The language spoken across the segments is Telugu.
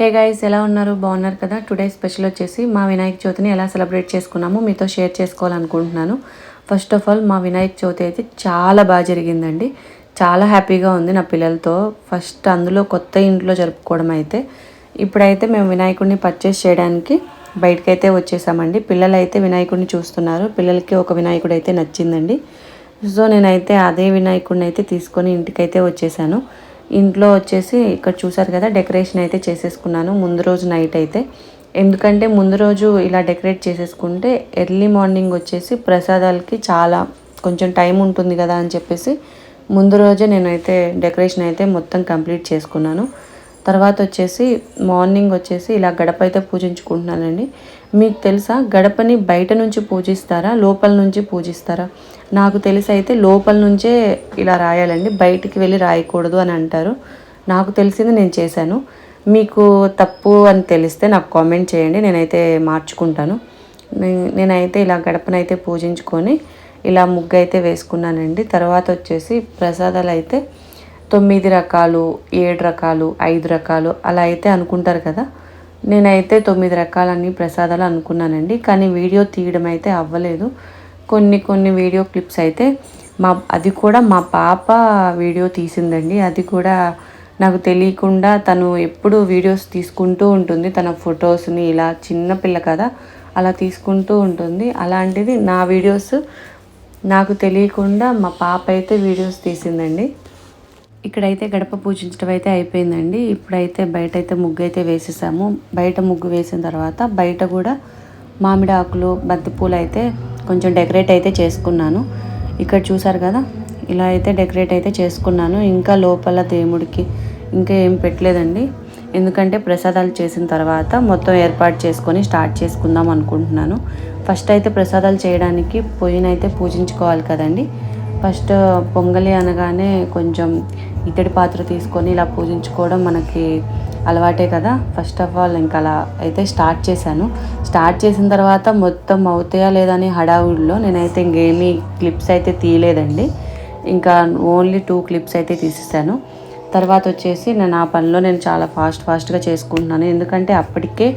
హే గైస్ ఎలా ఉన్నారు? బాగున్నారు కదా? టుడే స్పెషల్ వచ్చేసి మా వినాయక చవితిని ఎలా సెలబ్రేట్ చేసుకున్నామో మీతో షేర్ చేసుకోవాలనుకుంటున్నాను. ఫస్ట్ ఆఫ్ ఆల్ మా వినాయక చవితి అయితే చాలా బాగా జరిగిందండి. చాలా హ్యాపీగా ఉంది నా పిల్లలతో. ఫస్ట్ అందులో కొత్త ఇంట్లో జరుపుకోవడం అయితే. ఇప్పుడైతే మేము వినాయకుడిని పర్చేస్ చేయడానికి బయటకైతే వచ్చేసామండి. పిల్లలు అయితే వినాయకుడిని చూస్తున్నారు. పిల్లలకి ఒక వినాయకుడు అయితే నచ్చిందండి. సో నేనైతే అదే వినాయకుడిని అయితే తీసుకొని ఇంటికైతే వచ్చేసాను. ఇంట్లో వచ్చేసి ఇక్కడ చూసారు కదా డెకరేషన్ అయితే చేసేసుకున్నాను ముందు రోజు నైట్ అయితే. ఎందుకంటే ముందు రోజు ఇలా డెకరేట్ చేసేసుకుంటే ఎర్లీ మార్నింగ్ వచ్చేసి ప్రసాదాలకి చాలా కొంచెం టైం ఉంటుంది కదా అని చెప్పేసి ముందు రోజే నేనైతే డెకరేషన్ అయితే మొత్తం కంప్లీట్ చేసుకున్నాను. తర్వాత వచ్చేసి మార్నింగ్ వచ్చేసి ఇలా గడప అయితే పూజించుకుంటున్నానండి. మీకు తెలుసా? గడపని బయట నుంచి పూజిస్తారా? లోపల నుంచి పూజిస్తారా? నాకు తెలిసి అయితే లోపల నుంచే ఇలా రాయాలండి. బయటికి వెళ్ళి రాయకూడదు అని అంటారు. నాకు తెలిసింది నేను చేశాను. మీకు తప్పు అని తెలిస్తే నాకు కామెంట్ చేయండి. నేనైతే మార్చుకుంటాను. నేనైతే ఇలా గడపనైతే పూజించుకొని ఇలా ముగ్గు అయితే వేసుకున్నానండి. తర్వాత వచ్చేసి ప్రసాదాలు అయితే తొమ్మిది రకాలు ఏడు రకాలు ఐదు రకాలు అలా అయితే అనుకుంటారు కదా. నేనైతే తొమ్మిది రకాలన్నీ ప్రసాదాలు అనుకున్నానండి. కానీ వీడియో తీయడం అయితే అవ్వలేదు. కొన్ని కొన్ని వీడియో క్లిప్స్ అయితే మా అది కూడా మా పాప వీడియో తీసిందండి. అది కూడా నాకు తెలియకుండా తను ఎప్పుడు వీడియోస్ తీసుకుంటూ ఉంటుంది. తన ఫొటోస్ని ఇలా చిన్న పిల్ల కదా అలా తీసుకుంటూ ఉంటుంది. అలాంటిది నా వీడియోస్ నాకు తెలియకుండా మా పాప అయితే వీడియోస్ తీసిందండి. ఇక్కడైతే గడప పూజించడం అయితే అయిపోయిందండి. ఇప్పుడైతే బయట అయితే ముగ్గు అయితే వేసేసాము. బయట ముగ్గు వేసిన తర్వాత బయట కూడా మామిడి ఆకులు బంతిపూలు అయితే కొంచెం డెకరేట్ అయితే చేసుకున్నాను. ఇక్కడ చూసారు కదా ఇలా అయితే డెకరేట్ అయితే చేసుకున్నాను. ఇంకా లోపల దేవుడికి ఇంకా ఏం పెట్టలేదండి. ఎందుకంటే ప్రసాదాలు చేసిన తర్వాత మొత్తం ఏర్పాటు చేసుకొని స్టార్ట్ చేసుకుందాం అనుకుంటున్నాను. ఫస్ట్ అయితే ప్రసాదాలు చేయడానికి పొయ్యినైతే పూజించుకోవాలి కదండి. ఫస్ట్ పొంగలి అనగానే కొంచెం ఇత్తడి పాత్ర తీసుకొని ఇలా పూజించుకోవడం మనకి అలవాటే కదా. ఫస్ట్ ఆఫ్ ఆల్ ఇంకా అలా అయితే స్టార్ట్ చేశాను. స్టార్ట్ చేసిన తర్వాత మొత్తం అవుతాయా లేదని హడావుడిలో నేనైతే ఇంకేమీ క్లిప్స్ అయితే తీయలేదండి. ఇంకా ఓన్లీ టూ క్లిప్స్ అయితే తీసేసాను. తర్వాత వచ్చేసి నేను ఆ పనిలో నేను చాలా ఫాస్ట్ ఫాస్ట్గా చేసుకుంటున్నాను. ఎందుకంటే అప్పటికే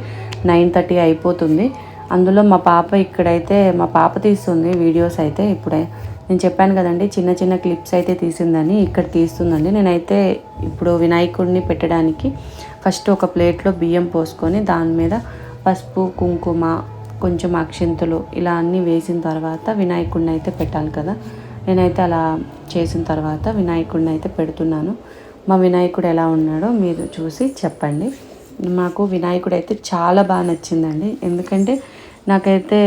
నైన్ థర్టీ అయిపోతుంది. అందులో మా పాప ఇక్కడైతే మా పాప తీస్తుంది వీడియోస్ అయితే ఇప్పుడే. నేను చెప్పాను కదండి చిన్న చిన్న క్లిప్స్ అయితే తీసిందని ఇక్కడ తీస్తుందండి. నేనైతే ఇప్పుడు వినాయకుడిని పెట్టడానికి ఫస్ట్ ఒక ప్లేట్లో బియ్యం పోసుకొని దాని మీద పసుపు కుంకుమ కొంచెం అక్షింతలు ఇలా అన్నీ వేసిన తర్వాత వినాయకుడిని అయితే పెట్టాలి కదా. నేనైతే అలా చేసిన తర్వాత వినాయకుడిని అయితే పెడుతున్నాను. మా వినాయకుడు ఎలా ఉన్నాడో మీరు చూసి చెప్పండి. మాకు వినాయకుడు అయితే చాలా బాగా నచ్చిందండి. ఎందుకంటే నాకైతే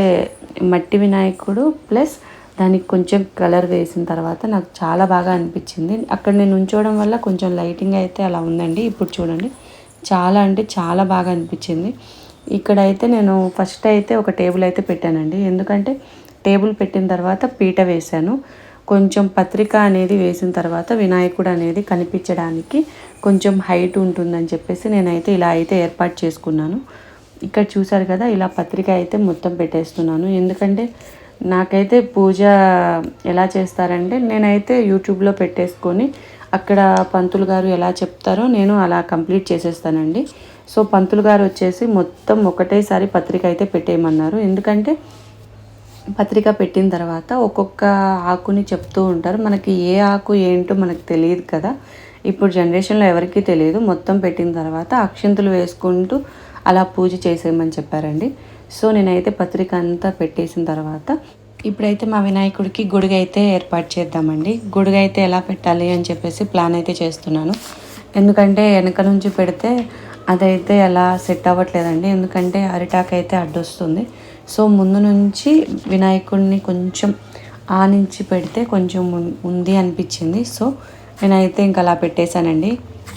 మట్టి వినాయకుడు ప్లస్ దానికి కొంచెం కలర్ వేసిన తర్వాత నాకు చాలా బాగా అనిపించింది. అక్కడ నేను ఉంచోవడం వల్ల కొంచెం లైటింగ్ అయితే అలా ఉందండి. ఇప్పుడు చూడండి చాలా అంటే చాలా బాగా అనిపించింది. ఇక్కడైతే నేను ఫస్ట్ అయితే ఒక టేబుల్ అయితే పెట్టానండి. ఎందుకంటే టేబుల్ పెట్టిన తర్వాత పీట వేశాను. కొంచెం పత్రిక అనేది వేసిన తర్వాత వినాయకుడు అనేది కనిపించడానికి కొంచెం హైట్ ఉంటుందని చెప్పేసి నేనైతే ఇలా అయితే ఏర్పాటు చేసుకున్నాను. ఇక్కడ చూసారు కదా ఇలా పత్రిక అయితే మొత్తం పెట్టేస్తున్నాను. ఎందుకంటే నాకైతే పూజ ఎలా చేస్తారంటే నేనైతే యూట్యూబ్లో పెట్టేసుకొని అక్కడ పంతులు గారు ఎలా చెప్తారో నేను అలా కంప్లీట్ చేసేస్తానండి. సో పంతులు గారు వచ్చేసి మొత్తం ఒకటేసారి పత్రిక అయితే పెట్టేయమన్నారు. ఎందుకంటే పత్రిక పెట్టిన తర్వాత ఒక్కొక్క ఆకుని చెప్తూ ఉంటారు. మనకి ఏ ఆకు ఏంటో మనకు తెలియదు కదా. ఇప్పుడు జనరేషన్లో ఎవరికీ తెలియదు. మొత్తం పెట్టిన తర్వాత అక్షింతలు వేసుకుంటూ అలా పూజ చేసేయమని చెప్పారండి. సో నేనైతే పత్రిక అంతా పెట్టేసిన తర్వాత ఇప్పుడైతే మా వినాయకుడికి గుడిగ అయితే ఏర్పాటు చేద్దామండి. గొడుగు అయితే ఎలా పెట్టాలి అని చెప్పేసి ప్లాన్ అయితే చేస్తున్నాను. ఎందుకంటే వెనక నుంచి పెడితే అదైతే ఎలా సెట్ అవ్వట్లేదండి. ఎందుకంటే అరిటాక్ అయితే అడ్డొస్తుంది. సో ముందు నుంచి వినాయకుడిని కొంచెం ఆ నుంచి పెడితే కొంచెం ఉంది అనిపించింది. సో నేనైతే ఇంకా అలా పెట్టేశానండి.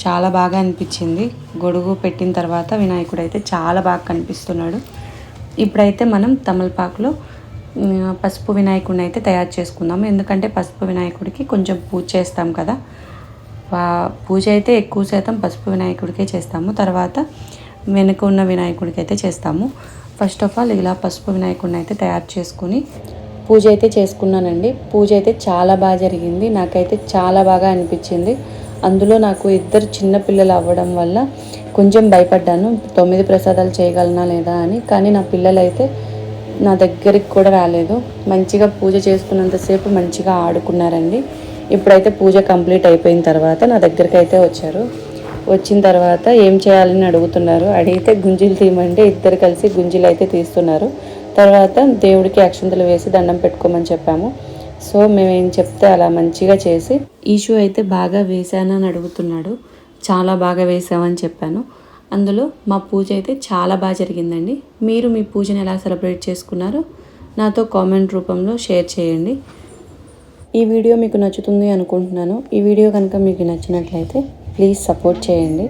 చాలా బాగా అనిపించింది. గొడుగు పెట్టిన తర్వాత వినాయకుడు అయితే చాలా బాగా కనిపిస్తున్నాడు. ఇప్పుడైతే మనం తమలపాకులో పసుపు వినాయకుడిని అయితే తయారు చేసుకుందాము. ఎందుకంటే పసుపు వినాయకుడికి కొంచెం పూజ చేస్తాం కదా. పూజ అయితే ఎక్కువ శాతం పసుపు వినాయకుడికే చేస్తాము. తర్వాత వెనుక ఉన్న వినాయకుడికి అయితే చేస్తాము. ఫస్ట్ ఆఫ్ ఆల్ ఇలా పసుపు వినాయకుడిని అయితే తయారు చేసుకుని పూజ అయితే చేసుకున్నానండి. పూజ అయితే చాలా బాగా జరిగింది. నాకైతే చాలా బాగా అనిపించింది. అందులో నాకు ఇద్దరు చిన్న పిల్లలు అవ్వడం వల్ల కొంచెం భయపడ్డాను. తొమ్మిది ప్రసాదాలు చేయగలనా లేదా అని. కానీ నా పిల్లలైతే నా దగ్గరికి కూడా రాలేదు. మంచిగా పూజ చేసుకున్నంతసేపు మంచిగా ఆడుకున్నారండి. ఇప్పుడైతే పూజ కంప్లీట్ అయిపోయిన తర్వాత నా దగ్గరికి అయితే వచ్చారు. వచ్చిన తర్వాత ఏం చేయాలని అడుగుతున్నారు. అడిగితే గుంజీలు తీయమంటే ఇద్దరు కలిసి గుంజీలు అయితే తీస్తున్నారు. తర్వాత దేవుడికి అక్షంతలు వేసి దండం పెట్టుకోమని చెప్పాము. సో మేము ఏం చెప్తే అలా మంచిగా చేసి ఈషు అయితే బాగా వేశానని అడుగుతున్నాడు. చాలా బాగా వేసామని చెప్పాను. అందులో మా పూజ అయితే చాలా బాగా జరిగిందండి. మీరు మీ పూజను ఎలా సెలబ్రేట్ చేసుకున్నారో నాతో కామెంట్ రూపంలో షేర్ చేయండి. ఈ వీడియో మీకు నచ్చుతుంది అనుకుంటున్నాను. ఈ వీడియో కనుక మీకు నచ్చినట్లయితే ప్లీజ్ సపోర్ట్ చేయండి.